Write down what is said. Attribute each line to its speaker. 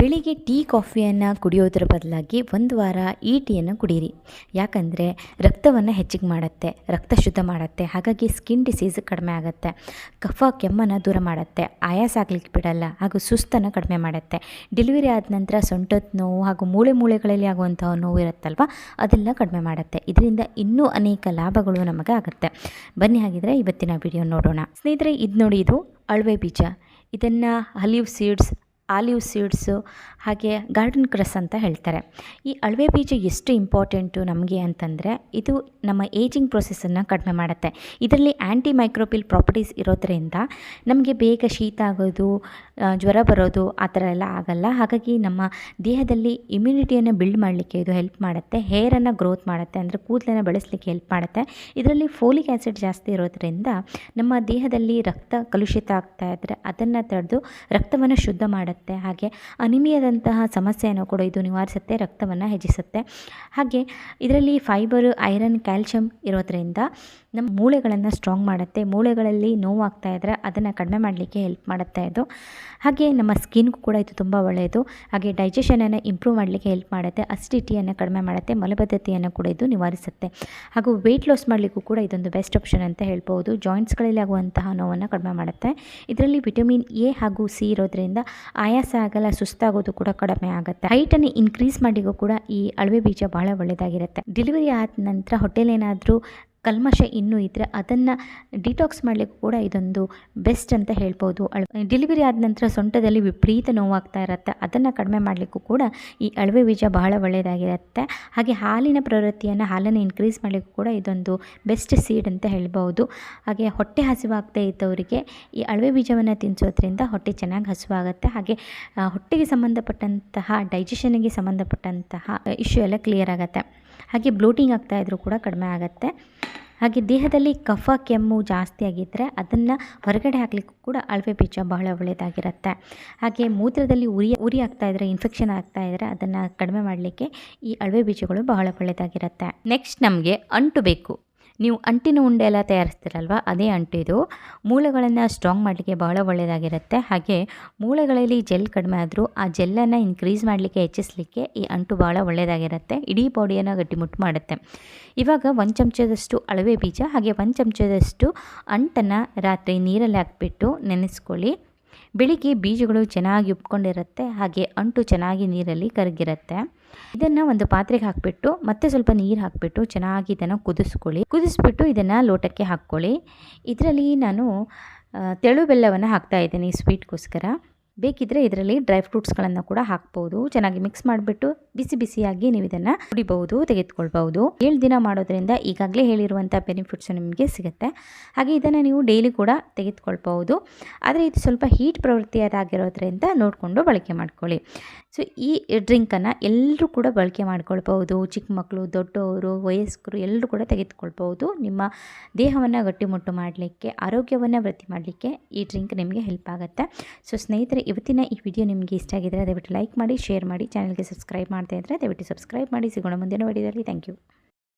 Speaker 1: ಬೆಳಿಗ್ಗೆ ಟೀ ಕಾಫಿಯನ್ನು ಕುಡಿಯೋದ್ರ ಬದಲಾಗಿ ಒಂದು ವಾರ ಈ ಟೀಯನ್ನು ಕುಡೀರಿ. ಯಾಕಂದರೆ ರಕ್ತವನ್ನು ಹೆಚ್ಚಿಗೆ ಮಾಡುತ್ತೆ, ರಕ್ತ ಶುದ್ಧ ಮಾಡುತ್ತೆ, ಹಾಗಾಗಿ ಸ್ಕಿನ್ ಡಿಸೀಸ್ ಕಡಿಮೆ ಆಗುತ್ತೆ, ಕಫ, ಕೆಮ್ಮನ್ನು ದೂರ ಮಾಡುತ್ತೆ, ಆಯಾಸ ಆಗ್ಲಿಕ್ಕೆ ಬಿಡಲ್ಲ, ಹಾಗೂ ಸುಸ್ತನ್ನು ಕಡಿಮೆ ಮಾಡುತ್ತೆ. ಡೆಲಿವರಿ ಆದ ನಂತರ ಸೊಂಟದ ನೋವು ಹಾಗೂ ಮೂಳೆ ಮೂಳೆಗಳಲ್ಲಿ ಆಗುವಂತಹ ನೋವು ಇರುತ್ತಲ್ವ, ಅದೆಲ್ಲ ಕಡಿಮೆ ಮಾಡುತ್ತೆ. ಇದರಿಂದ ಇನ್ನೂ ಅನೇಕ ಲಾಭಗಳು ನಮಗೆ ಆಗುತ್ತೆ. ಬನ್ನಿ ಹಾಗಿದ್ರೆ ಇವತ್ತಿನ ವಿಡಿಯೋ ನೋಡೋಣ. ಸ್ನೇಹಿತರೆ, ಇದು ನೋಡಿ ಇದು ಅಳವೆ ಬೀಜ. ಇದನ್ನು ಹಲೀವ್ ಸೀಡ್ಸ್ ಆಲಿವ್ ಸೀಡ್ಸು ಹಾಗೆ ಗಾರ್ಡನ್ ಕ್ರಸ್ ಅಂತ ಹೇಳ್ತಾರೆ. ಈ ಅಳವೆ ಬೀಜ ಎಷ್ಟು ಇಂಪಾರ್ಟೆಂಟು ನಮಗೆ ಅಂತಂದರೆ ಇದು ನಮ್ಮ ಏಜಿಂಗ್ ಪ್ರೊಸೆಸನ್ನು ಕಡಿಮೆ ಮಾಡುತ್ತೆ. ಇದರಲ್ಲಿ ಆ್ಯಂಟಿ ಮೈಕ್ರೋಪಿಲ್ ಪ್ರಾಪರ್ಟೀಸ್ ಇರೋದ್ರಿಂದ ನಮಗೆ ಬೇಗ ಶೀತ ಆಗೋದು ಜ್ವರ ಬರೋದು ಆ ಥರ ಎಲ್ಲ ಆಗಲ್ಲ. ಹಾಗಾಗಿ ನಮ್ಮ ದೇಹದಲ್ಲಿ ಇಮ್ಯುನಿಟಿಯನ್ನು ಬಿಲ್ಡ್ ಮಾಡಲಿಕ್ಕೆ ಇದು ಹೆಲ್ಪ್ ಮಾಡುತ್ತೆ. ಹೇರನ್ನು ಗ್ರೋತ್ ಮಾಡುತ್ತೆ. ಅಂದರೆ ಕೂದಲನ್ನು ಬೆಳೆಸಲಿಕ್ಕೆ ಹೆಲ್ಪ್ ಮಾಡುತ್ತೆ. ಇದರಲ್ಲಿ ಫೋಲಿಕ್ ಆ್ಯಸಿಡ್ ಜಾಸ್ತಿ ಇರೋದ್ರಿಂದ ನಮ್ಮ ದೇಹದಲ್ಲಿ ರಕ್ತ ಕಲುಷಿತ ಆಗ್ತಾ ಇದ್ದರೆ ಅದನ್ನು ತಡೆದು ರಕ್ತವನ್ನು ಶುದ್ಧ ಮಾಡುತ್ತೆ. ಹಾಗೆ ಅನಿಮಿಯಾದಂತಹ ಸಮಸ್ಯೆಯನ್ನು ಕೂಡ ಇದು ನಿವಾರಿಸುತ್ತೆ, ರಕ್ತವನ್ನು ಹೆಚ್ಚಿಸುತ್ತೆ. ಹಾಗೆ ಇದರಲ್ಲಿ ಫೈಬರ್ ಐರನ್ ಕ್ಯಾಲ್ಶಿಯಂ ಇರೋದರಿಂದ ನಮ್ಮ ಮೂಳೆಗಳನ್ನು ಸ್ಟ್ರಾಂಗ್ ಮಾಡುತ್ತೆ. ಮೂಳೆಗಳಲ್ಲಿ ನೋವಾಗ್ತಾ ಇದ್ದರೆ ಅದನ್ನು ಕಡಿಮೆ ಮಾಡಲಿಕ್ಕೆ ಹೆಲ್ಪ್ ಮಾಡುತ್ತೆ ಇದು. ಹಾಗೆ ನಮ್ಮ ಸ್ಕಿನ್ಗೂ ಕೂಡ ಇದು ತುಂಬ ಒಳ್ಳೆಯದು. ಹಾಗೆ ಡೈಜೆಷನನ್ನು ಇಂಪ್ರೂವ್ ಮಾಡಲಿಕ್ಕೆ ಹೆಲ್ಪ್ ಮಾಡುತ್ತೆ. ಅಸಿಡಿಟಿಯನ್ನು ಕಡಿಮೆ ಮಾಡುತ್ತೆ. ಮಲಬದ್ಧತೆಯನ್ನು ಕೂಡ ಇದು ನಿವಾರಿಸುತ್ತೆ. ಹಾಗೂ ವೆಯ್ಟ್ ಲಾಸ್ ಮಾಡಲಿಕ್ಕೂ ಕೂಡ ಇದೊಂದು ಬೆಸ್ಟ್ ಆಪ್ಷನ್ ಅಂತ ಹೇಳ್ಬೋದು. ಜಾಯಿಂಟ್ಸ್ಗಳಲ್ಲಿ ಆಗುವಂತಹ ನೋವನ್ನು ಕಡಿಮೆ ಮಾಡುತ್ತೆ. ಇದರಲ್ಲಿ ವಿಟಮಿನ್ ಎ ಹಾಗೂ ಸಿ ಇರೋದ್ರಿಂದ ಆಯಾಸ ಆಗಲ್ಲ, ಸುಸ್ತಾಗೋದು ಕೂಡ ಕಡಿಮೆ ಆಗುತ್ತೆ. ಹೈಟನ್ನು ಇನ್ಕ್ರೀಸ್ ಮಾಡಿಗೂ ಕೂಡ ಈ ಅಳವೆ ಬೀಜ ಬಹಳ ಒಳ್ಳೆಯದಾಗಿರುತ್ತೆ. ಡೆಲಿವರಿ ಆದ ನಂತರ ಹೊಟ್ಟೆಲೇನಾದರೂ ಕಲ್ಮಶ ಇನ್ನೂ ಇದ್ದರೆ ಅದನ್ನು ಡಿಟಾಕ್ಸ್ ಮಾಡಲಿಕ್ಕೂ ಕೂಡ ಇದೊಂದು ಬೆಸ್ಟ್ ಅಂತ ಹೇಳ್ಬೋದು. ಅಳ ಡೆಲಿವರಿ ಆದ ನಂತರ ಸೊಂಟದಲ್ಲಿ ವಿಪರೀತ ನೋವಾಗ್ತಾ ಇರುತ್ತೆ. ಅದನ್ನು ಕಡಿಮೆ ಮಾಡಲಿಕ್ಕೂ ಕೂಡ ಈ ಅಳವೆ ಬೀಜ ಬಹಳ ಒಳ್ಳೆಯದಾಗಿರುತ್ತೆ ಹಾಗೆ ಹಾಲಿನ ಪ್ರವೃತ್ತಿಯನ್ನು ಹಾಲನ್ನು ಇನ್ಕ್ರೀಸ್ ಮಾಡಲಿಕ್ಕೂ ಕೂಡ ಇದೊಂದು ಬೆಸ್ಟ್ ಸೀಡ್ ಅಂತ ಹೇಳ್ಬೋದು. ಹಾಗೆ ಹೊಟ್ಟೆ ಹಸಿವಾಗ್ತಾ ಇದ್ದವರಿಗೆ ಈ ಅಳವೆ ಬೀಜವನ್ನು ತಿನ್ನಿಸೋದ್ರಿಂದ ಹೊಟ್ಟೆ ಚೆನ್ನಾಗಿ ಹಸಿವಾಗುತ್ತೆ. ಹಾಗೆ ಹೊಟ್ಟೆಗೆ ಸಂಬಂಧಪಟ್ಟಂತಹ ಡೈಜೆಷನ್ಗೆ ಸಂಬಂಧಪಟ್ಟಂತಹ ಇಶ್ಯೂ ಎಲ್ಲ ಕ್ಲಿಯರ್ ಆಗುತ್ತೆ. ಹಾಗೆ ಬ್ಲೋಟಿಂಗ್ ಆಗ್ತಾ ಇದ್ರೂ ಕೂಡ ಕಡಿಮೆ ಆಗುತ್ತೆ. ಹಾಗೆ ದೇಹದಲ್ಲಿ ಕಫ, ಕೆಮ್ಮು ಜಾಸ್ತಿ ಆಗಿದ್ದರೆ ಅದನ್ನು ಹೊರಗಡೆ ಹಾಕಲಿಕ್ಕೂ ಕೂಡ ಅಳವೆ ಬೀಜ ಬಹಳ ಒಳ್ಳೆಯದಾಗಿರುತ್ತೆ ಹಾಗೆ ಮೂತ್ರದಲ್ಲಿ ಉರಿ ಉರಿ ಆಗ್ತಾ ಇದ್ದರೆ ಇನ್ಫೆಕ್ಷನ್ ಆಗ್ತಾ ಇದ್ದರೆ ಅದನ್ನು ಕಡಿಮೆ ಮಾಡಲಿಕ್ಕೆ ಈ ಅಳವೆ ಬೀಜಗಳು ಬಹಳ ಒಳ್ಳೆಯದಾಗಿರುತ್ತೆ ನೆಕ್ಸ್ಟ್ ನಮಗೆ ಅಂಟು ಬೇಕು. ನೀವು ಅಂಟಿನ ಉಂಡೆ ಎಲ್ಲ ತಯಾರಿಸ್ತೀರಲ್ವ? ಅದೇ ಅಂಟಿದು ಮೂಳೆಗಳನ್ನು ಸ್ಟ್ರಾಂಗ್ ಮಾಡಲಿಕ್ಕೆ ಬಹಳ ಒಳ್ಳೆಯದಾಗಿರುತ್ತೆ ಹಾಗೆ ಮೂಳೆಗಳಲ್ಲಿ ಜೆಲ್ ಕಡಿಮೆ ಆದರೂ ಆ ಜೆಲ್ಲನ್ನು ಇನ್ಕ್ರೀಸ್ ಮಾಡಲಿಕ್ಕೆ, ಹೆಚ್ಚಿಸಲಿಕ್ಕೆ ಈ ಅಂಟು ಭಾಳ ಒಳ್ಳೆಯದಾಗಿರುತ್ತೆ ಇಡೀ ಬಾಡಿಯನ್ನು ಗಟ್ಟಿಮುಟ್ಟು ಮಾಡುತ್ತೆ. ಇವಾಗ ಒಂದು ಚಮಚದಷ್ಟು ಅಳವೆ ಬೀಜ, ಹಾಗೆ ಒಂದು ಚಮಚದಷ್ಟು ಅಂಟನ್ನು ರಾತ್ರಿ ನೀರಲ್ಲಿ ಹಾಕ್ಬಿಟ್ಟು ನೆನೆಸ್ಕೊಳ್ಳಿ. ಬೆಳಿಗ್ಗೆ ಬೀಜಗಳು ಚೆನ್ನಾಗಿ ಉಪ್ಕೊಂಡಿರುತ್ತೆ, ಹಾಗೆ ಅಂಟು ಚೆನ್ನಾಗಿ ನೀರಲ್ಲಿ ಕರಗಿರುತ್ತೆ. ಇದನ್ನು ಒಂದು ಪಾತ್ರೆಗೆ ಹಾಕಿಬಿಟ್ಟು, ಮತ್ತೆ ಸ್ವಲ್ಪ ನೀರು ಹಾಕಿಬಿಟ್ಟು ಚೆನ್ನಾಗಿ ಇದನ್ನು ಕುದಿಸ್ಕೊಳ್ಳಿ. ಕುದಿಸ್ಬಿಟ್ಟು ಇದನ್ನು ಲೋಟಕ್ಕೆ ಹಾಕ್ಕೊಳ್ಳಿ. ಇದರಲ್ಲಿ ನಾನು ತೆಳು ಬೆಲ್ಲವನ್ನು ಹಾಕ್ತಾ ಇದ್ದೀನಿ ಸ್ವೀಟ್ಗೋಸ್ಕರ. ಬೇಕಿದ್ದರೆ ಇದರಲ್ಲಿ ಡ್ರೈ ಫ್ರೂಟ್ಸ್ಗಳನ್ನು ಕೂಡ ಹಾಕ್ಬೋದು. ಚೆನ್ನಾಗಿ ಮಿಕ್ಸ್ ಮಾಡಿಬಿಟ್ಟು ಬಿಸಿ ಬಿಸಿಯಾಗಿ ನೀವು ಇದನ್ನು ಕುಡಿಬಹುದು, ತೆಗೆದುಕೊಳ್ಬಹುದು. ಏಳು ದಿನ ಮಾಡೋದ್ರಿಂದ ಈಗಾಗಲೇ ಹೇಳಿರುವಂಥ ಬೆನಿಫಿಟ್ಸ್ ನಿಮಗೆ ಸಿಗುತ್ತೆ. ಹಾಗೆ ಇದನ್ನು ನೀವು ಡೈಲಿ ಕೂಡ ತೆಗೆದುಕೊಳ್ಬಹುದು. ಆದರೆ ಇದು ಸ್ವಲ್ಪ ಹೀಟ್ ಪ್ರವೃತ್ತಿಯದಾಗಿರೋದ್ರಿಂದ ನೋಡಿಕೊಂಡು ಬಳಕೆ ಮಾಡ್ಕೊಳ್ಳಿ. ಸೊ ಈ ಡ್ರಿಂಕನ್ನು ಎಲ್ಲರೂ ಕೂಡ ಬಳಕೆ ಮಾಡ್ಕೊಳ್ಬಹುದು. ಚಿಕ್ಕ ಮಕ್ಕಳು ದೊಡ್ಡವರು, ವಯಸ್ಕರು ಎಲ್ಲರೂ ಕೂಡ ತೆಗೆದುಕೊಳ್ಬಹುದು. ನಿಮ್ಮ ದೇಹವನ್ನು ಗಟ್ಟಿಮುಟ್ಟು ಮಾಡಲಿಕ್ಕೆ, ಆರೋಗ್ಯವನ್ನು ವೃದ್ಧಿ ಮಾಡಲಿಕ್ಕೆ ಈ ಡ್ರಿಂಕ್ ನಿಮಗೆ ಹೆಲ್ಪ್ ಆಗುತ್ತೆ. ಸೊ ಸ್ನೇಹಿತರೆ, ಇವತ್ತಿನ ಈ ವಿಡಿಯೋ ನಿಮಗೆ ಇಷ್ಟ ಆಗಿದ್ದರೆ ದಯವಿಟ್ಟು ಲೈಕ್ ಮಾಡಿ ಶೇರ್ ಮಾಡಿ ಚಾನಲ್ಗೆ ಸಬ್ಸ್ಕ್ರೈಬ್ ಮಾಡ್ತಾ ಇದ್ದರೆ ದಯವಿಟ್ಟು ಸಬ್ಸ್ಕ್ರೈಬ್ ಮಾಡಿ ಸಿಗೋಣ ಮುಂದಿನ ವಿಡಿಯೋದಲ್ಲಿ ಥ್ಯಾಂಕ್ ಯು